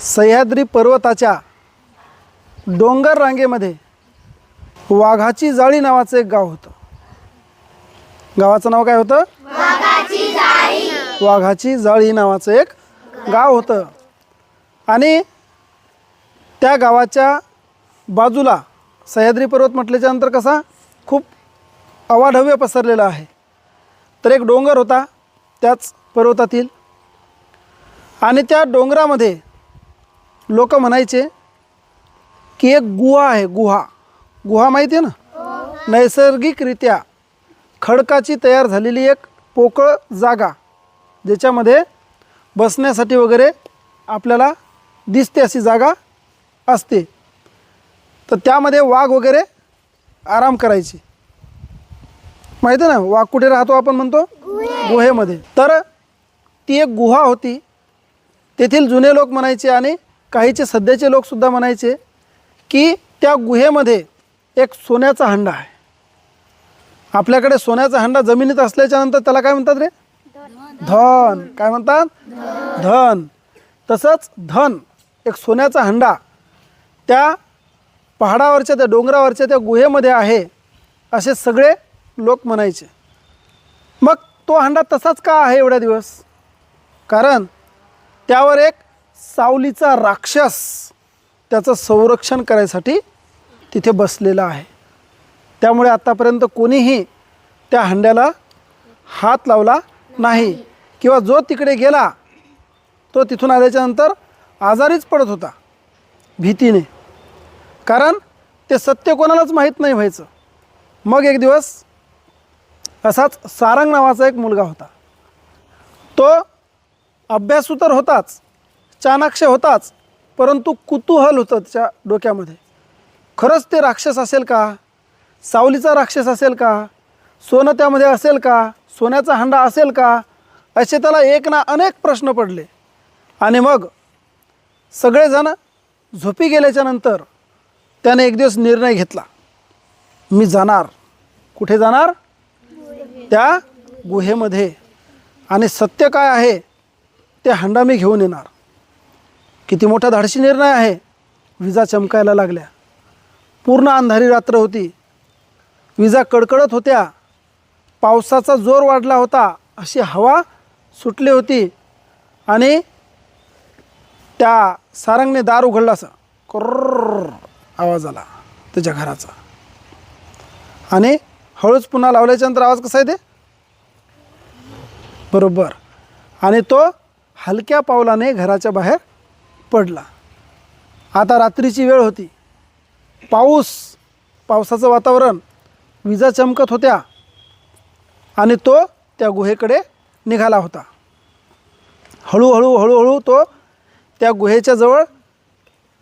सह्याद्री पर्वताच्या डोंगर रांगेमध्ये वाघाची जाळी नावाचं एक गाव होतं. गावाचं नाव काय होतं? वाघाची जाळी. नावाचं एक गाव होतं. आणि त्या गावाच्या बाजूला सह्याद्री पर्वत म्हटल्याच्या नंतर कसा खूप अवाढव्य पसरलेला आहे. तर एक डोंगर होता त्याच पर्वतातील. आणि त्या डोंगरामध्ये लोक म्हणायचे की एक गुहा आहे गुहा. गुहा माहिती आहे ना? नैसर्गिकरित्या खडकाची तयार झालेली एक पोकळ जागा ज्याच्यामध्ये बसण्यासाठी वगैरे आपल्याला दिसते अशी जागा असते. तर त्यामध्ये वाघ वगैरे आराम करायचे. माहिती आहे ना? वाघ कुठे राहतो आपण म्हणतो? गुहेमध्ये. तर ती एक गुहा होती. तेथील जुने लोक म्हणायचे आणि काहीचे सध्याचे लोकसुद्धा म्हणायचे की त्या गुहेमध्ये एक सोन्याचा हंडा आहे. आपल्याकडे सोन्याचा हंडा जमिनीत असल्याच्यानंतर त्याला काय म्हणतात रे? धन. काय म्हणतात? धन. तसंच धन एक सोन्याचा हंडा त्या पहाडावरच्या त्या डोंगरावरच्या त्या गुहेमध्ये आहे असे सगळे लोक म्हणायचे. मग तो हंडा तसाच का आहे एवढ्या दिवस? कारण त्यावर एक सावलीचा राक्षस त्याचं संरक्षण करायसाठी तिथे बसलेला आहे. त्यामुळे आत्तापर्यंत कोणीही त्या हंड्याला हात लावला नाही. किंवा जो तिकडे गेला तो तिथून आल्याच्यानंतर आजारीच पडत होता भीतीने. कारण ते सत्य कोणालाच माहीत नाही व्हायचं. मग एक दिवस असाच सारंग नावाचा एक मुलगा होता. तो अभ्यासू तर होताच चाणाक्ष होताच परंतु कुतूहल होतं त्याच्या डोक्यामध्ये. खरंच ते राक्षस असेल का? सावलीचा राक्षस असेल का? सोनं त्यामध्ये असेल का? सोन्याचा हंडा असेल का? असे त्याला एक ना अनेक प्रश्न पडले. आणि मग सगळेजण झोपी गेल्याच्यानंतर त्याने एक दिवस निर्णय घेतला. मी जाणार. कुठे जाणार? त्या गुहेमध्ये. आणि सत्य काय आहे? ते हंडा मी घेऊन येणार. किती मोठा धाडशी निर्णय आहे. विजा चमकायला लागल्या. पूर्ण अंधारी रात्र होती. विजा कडकडत होत्या. पावसाचा जोर वाढला होता. अशी हवा सुटली होती. आणि त्या सारंगने दार उघडला असं. कर्र आवाज आला त्याच्या घराचा. आणि हळूच पुन्हा लावल्याच्यानंतर आवाज कसा येते? बरोबर. आणि तो हलक्या पावलाने घराच्या बाहेर पडला. आता रात्रीची वेळ होती. पाऊस पावसाचं वातावरण विजा चमकत होत्या आणि तो त्या गुहेकडे निघाला होता. हळूहळू हळूहळू तो त्या गुहेच्या जवळ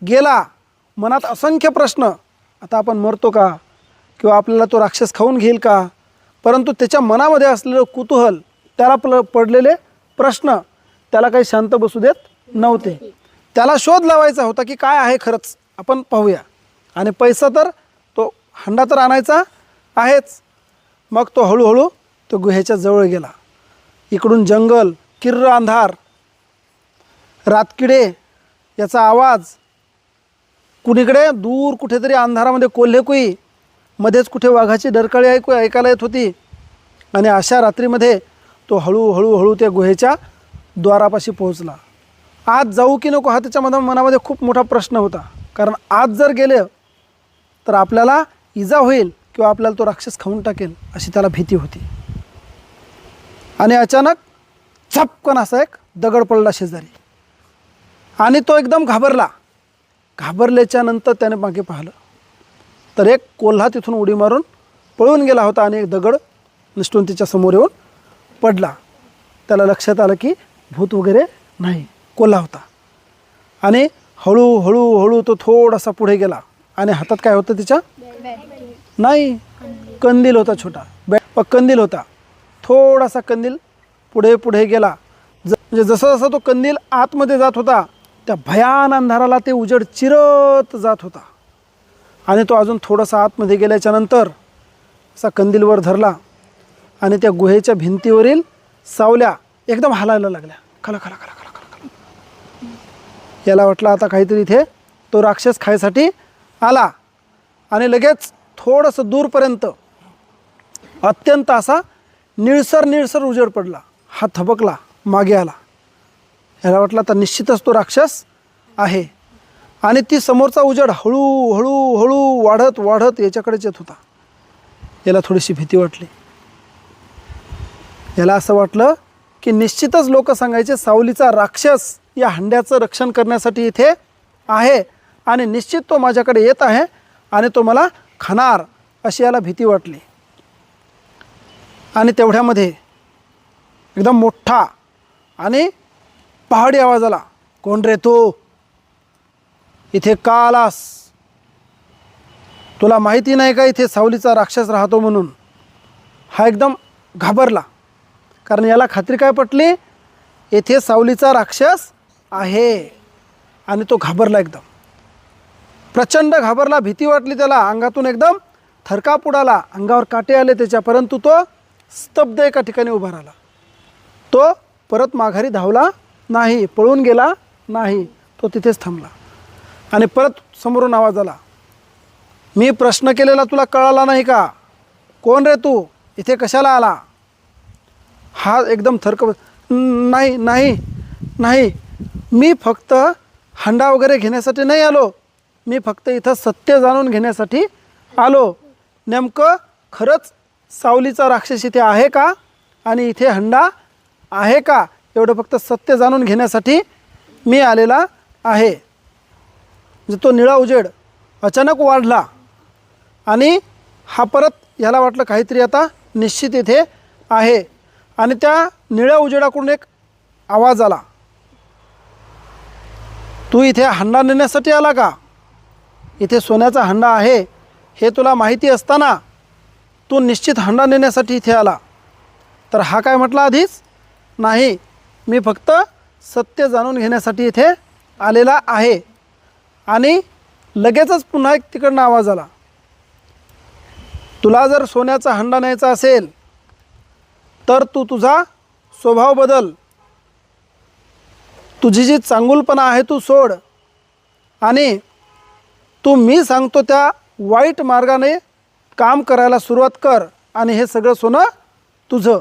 गेला. मनात असंख्य प्रश्न आता आपण मरतो का? किंवा आपल्याला तो राक्षस खाऊन घेईल का? परंतु त्याच्या मनामध्ये असलेलं कुतूहल त्याला पडलेले प्रश्न त्याला काही शांत बसू देत नव्हते. त्याला शोध लावायचा होता की काय आहे खरंच. आपण पाहूया. आणि पैसा तर तो हंडा तर आणायचा आहेच. मग तो हळूहळू तो गुहेच्या जवळ गेला. इकडून जंगल किर्र अंधार रातकिडे याचा आवाज. कुणीकडे? दूर कुठेतरी अंधारामध्ये कोल्हेकुई. मध्येच कुठे वाघाची डरकाळी ऐकू ऐकायला येत होती. आणि अशा रात्रीमध्ये तो हळूहळू हळू त्या गुहेच्या द्वारापाशी पोहोचला. आज जाऊ की नको हा त्याच्या मना मनामध्ये खूप मोठा प्रश्न होता. कारण आज जर गेलं तर आपल्याला इजा होईल किंवा आपल्याला तो राक्षस खाऊन टाकेल अशी त्याला भीती होती. आणि अचानक झपकन असा एक दगड पडला शेजारी. आणि तो एकदम घाबरला. घाबरल्याच्या नंतर त्याने मागे पाहिलं. तर एक कोल्हा तिथून उडी मारून पळून गेला होता आणि एक दगड निष्ठून तिच्या समोर येऊन पडला. त्याला लक्षात आलं की भूत वगैरे नाही. कोल्हा होता. आणि हळूहळू हळू तो थोडासा पुढे गेला. आणि हातात काय होतं तिच्या? नाही. कंदील होता छोटा. बॅ कंदील होता. थोडासा कंदील पुढे पुढे गेला. ज म्हणजे जसं जसं तो कंदील आतमध्ये जात होता त्या भयान अंधाराला ते उजड चिरत जात होता. आणि तो अजून थोडासा आतमध्ये गेल्याच्यानंतर असा कंदीलवर धरला. आणि त्या गुहेच्या भिंतीवरील सावल्या एकदम हालायला लागल्या. खला खला खला. याला वाटलं आता काहीतरी इथे तो राक्षस खायसाठी आला. आणि लगेच थोडंसं दूरपर्यंत अत्यंत असा निळसर निळसर उजेड पडला. हा थबकला मागे आला. याला वाटलं आता निश्चितच तो राक्षस आहे. आणि ती समोरचा उजेड हळू हळू हळू वाढत वाढत याच्याकडेच येत होता. याला थोडीशी भीती वाटली. याला असं वाटलं की निश्चितच लोक सांगायचे सावलीचा राक्षस या हंड्याचं रक्षण करण्यासाठी इथे आहे. आणि निश्चित तो माझ्याकडे येत आहे आणि तो मला खाणार अशी याला भीती वाटली. आणि तेवढ्यामध्ये एकदम मोठा आणि पहाडी आवाज आला. कोण रे तू? इथे का आलास? तुला माहिती नाही का इथे सावलीचा राक्षस राहतो म्हणून? हा एकदम घाबरला. कारण याला खात्री काय पटली? येथे सावलीचा राक्षस आहे. आणि तो घाबरला एकदम. प्रचंड घाबरला भीती वाटली त्याला. अंगातून एकदम थरकाप उडाला. अंगावर काटे आले त्याच्या परंतु तो स्तब्ध एका ठिकाणी उभा राहिला. तो परत माघारी धावला नाही पळून गेला नाही. तो तिथेच थांबला. आणि परत समोरून आवाज आला. मी प्रश्न केलेला तुला कळाला नाही का? कोण रे तू? इथे कशाला आला? हा एकदम थरक नाही नाही नाही. मी फक्त हंडा वगैरे घेण्यासाठी नाही आलो. मी फक्त इथं सत्य जाणून घेण्यासाठी आलो. नेमकं खरंच सावलीचा राक्षस इथे आहे का? आणि इथे हंडा आहे का? एवढं फक्त सत्य जाणून घेण्यासाठी मी आलेला आहे. म्हणजे तो निळा उजेड अचानक वाढला. आणि हा परत ह्याला वाटलं काहीतरी आता निश्चित इथे आहे. आणि त्या निळ्या उजेडाकडून एक आवाज आला. तू इथे हंडा नेण्यासाठी आला का? इथे सोन्याचा हंडा आहे हे तुला माहिती असताना तू निश्चित हंडा नेण्यासाठी इथे आला. तर हा काय म्हटला आधीच? नाही मी फक्त सत्य जाणून घेण्यासाठी इथे आलेला आहे. आणि लगेचच पुन्हा एक तिकडनं आवाज आला. तुला जर सोन्याचा हंडा न्यायचा असेल तर तू तुझा स्वभाव बदल. तुझी जी चांगुलपणा आहे तू सोड. आणि तू मी सांगतो त्या वाईट मार्गाने काम करायला सुरुवात कर आणि हे सगळं सोनं तुझं.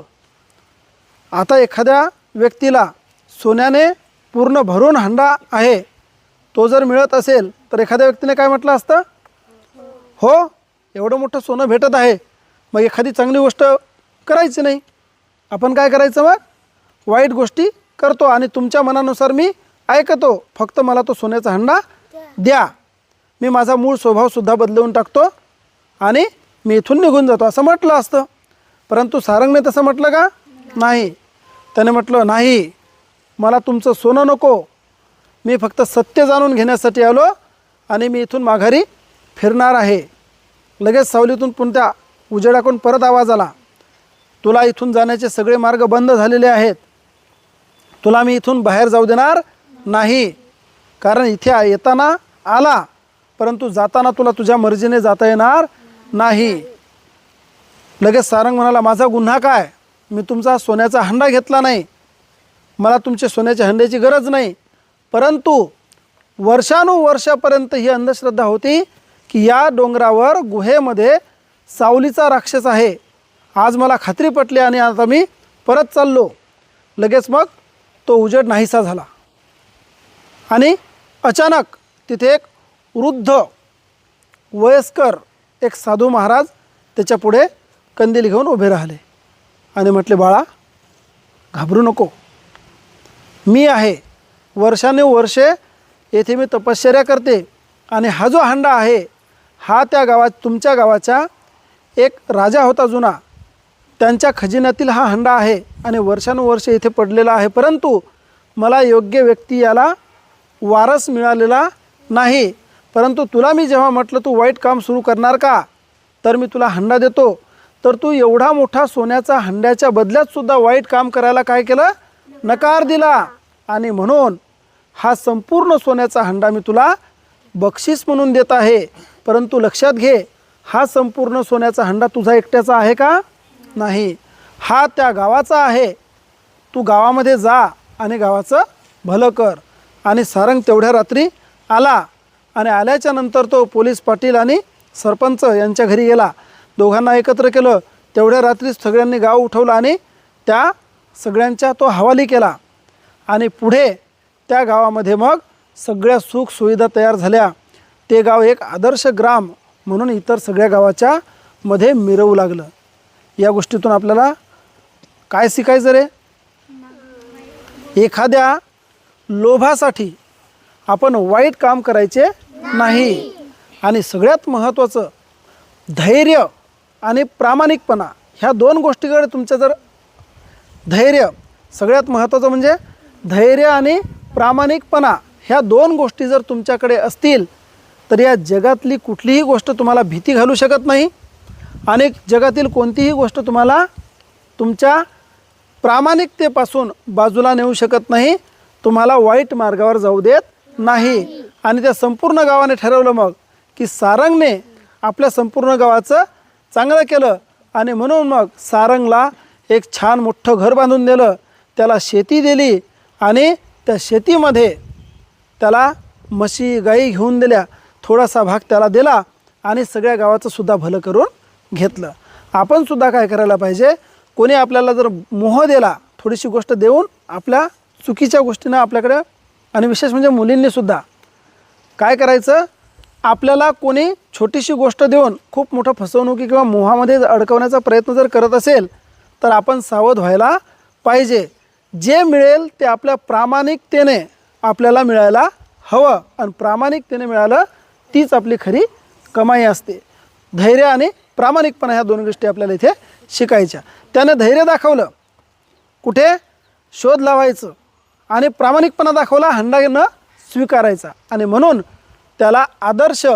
आता एखाद्या व्यक्तीला सोन्याने पूर्ण भरून हंडा आहे तो जर मिळत असेल तर एखाद्या व्यक्तीने काय म्हटलं असतं? हो एवढं मोठं सोनं भेटत आहे मग एखादी चांगली गोष्ट करायची नाही. आपण काय करायचं मग? वाईट गोष्टी करतो आणि तुमच्या मनानुसार मी ऐकतो. फक्त मला तो सोन्याचा हंडा द्या. मी माझा मूळ स्वभावसुद्धा बदलवून टाकतो आणि मी इथून निघून जातो. असं म्हटलं असतं. परंतु सारंगने तसं म्हटलं का? नाही. त्याने म्हटलं नाही. मला तुमचं सोनं नको. मी फक्त सत्य जाणून घेण्यासाठी आलो आणि मी इथून माघारी फिरणार आहे. लगेच सावलीतून पुन्हा उजेडाकडून परत आवाज आला. तुला इथून जाण्याचे सगळे मार्ग बंद झालेले आहेत. तुला मी इथून बाहेर जाऊ देणार नाही. कारण इथे येताना आला परंतु जाताना तुला तुझ्या मर्जीने जाता येणार नाही. लगेच सारंग म्हणाला माझा गुन्हा काय? मी तुमचा सोन्याचा हंडा घेतला नाही. मला तुमच्या सोन्याच्या हंड्याची गरज नाही. परंतु वर्षानुवर्षापर्यंत ही अंधश्रद्धा होती की या डोंगरावर गुहेमध्ये सावलीचा राक्षस आहे. आज मला खात्री पटली आणि आता मी परत चाललो. लगेच मग तो उजेड नाहीसा झाला. आणि अचानक तिथे एक वृद्ध वयस्कर एक साधू महाराज त्याच्यापुढे कंदील घेऊन उभे राहिले. आणि म्हटले बाळा घाबरू नको. मी आहे. वर्षानुवर्षे येथे मी तपश्चर्या करते. आणि हा जो हंडा आहे हा त्या गावात तुमच्या गावाचा एक राजा होता जुना. त्यांच्या खजिन्यातील हा हंडा आहे आणि वर्षानुवर्षे इथे पडलेला आहे. परंतु मला योग्य व्यक्ती याला वारस मिळालेला नाही. परंतु तुला मी जेव्हा म्हटलं तू वाईट काम सुरू करणार का? तर मी तुला हंडा देतो. तर तू एवढा मोठा सोन्याचा हंड्याच्या बदल्यात सुद्धा वाईट काम करायला काय केलं? नकार दिला. आणि म्हणून हा संपूर्ण सोन्याचा हंडा मी तुला बक्षीस म्हणून देत आहे. परंतु लक्षात घे हा संपूर्ण सोन्याचा हंडा तुझा एकट्याचा आहे का? नाही. हा त्या गावाचा आहे. तू गावामध्ये जा आणि गावाचं भलं कर. आणि सारंग तेवढ्या रात्री आला आणि आल्याच्यानंतर तो पोलीस पाटील आणि सरपंच यांच्या घरी गेला. दोघांना एकत्र केलं. तेवढ्या रात्री सगळ्यांनी गाव उठवलं आणि त्या सगळ्यांच्या तो हवाली केला. आणि पुढे त्या गावामध्ये मग सगळ्या सुखसुविधा तयार झाल्या. ते गाव एक आदर्श ग्राम म्हणून इतर सगळ्या गावाच्या मध्ये मिरवू लागलं. या गोष्टीतून आपल्याला काय शिकायचं रे? एखाद्या लोभासाठी आपण वाईट काम करायचे नाही. आणि सगळ्यात महत्त्वाचं धैर्य आणि प्रामाणिकपणा ह्या दोन गोष्टीकडे तुमचं जर धैर्य सगळ्यात महत्त्वाचं म्हणजे धैर्य आणि प्रामाणिकपणा ह्या दोन गोष्टी जर तुमच्याकडे असतील तर या जगातली कुठलीही गोष्ट तुम्हाला भीती घालू शकत नाही. अनेक जगातील कोणतीही गोष्ट तुम्हाला तुमच्या प्रामाणिकतेपासून बाजूला नेऊ शकत नाही. तुम्हाला वाईट मार्गावर जाऊ देत नाही. आणि त्या संपूर्ण गावाने ठरवलं मग की सारंगने आपल्या संपूर्ण गावाचं चांगलं केलं. आणि म्हणून मग सारंगला एक छान मोठं घर बांधून दिलं. त्याला शेती दिली आणि त्या शेतीमध्ये त्याला म्हशी गाई घेऊन दिल्या. थोडासा भाग त्याला दिला आणि सगळ्या गावाचं सुद्धा भलं करून घेतलं. आपण सुद्धा काय करायला पाहिजे? कोणी आपल्याला जर मोह दिला थोडीशी गोष्ट देऊन आपल्या चुकीच्या गोष्टीनं आपल्याकडे आणि विशेष म्हणजे मुलींनीसुद्धा काय करायचं? आपल्याला कोणी छोटीशी गोष्ट देऊन खूप मोठं फसवणुकी किंवा मोहामध्ये अडकवण्याचा प्रयत्न जर करत असेल तर आपण सावध व्हायला पाहिजे. जे मिळेल ते आपल्या प्रामाणिकतेने आपल्याला मिळायला हवं. आणि प्रामाणिकतेने मिळालं तीच आपली खरी कमाई असते. धैर्य आणि प्रामाणिकपणा ह्या दोन गोष्टी आपल्याला इथे शिकायच्या. त्यानं धैर्य दाखवलं. कुठे? शोध लावायचं. आणि प्रामाणिकपणा दाखवला हंडा न स्वीकारायचा. आणि म्हणून त्याला आदर्श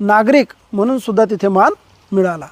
नागरिक म्हणून सुद्धा तिथे मान मिळाला.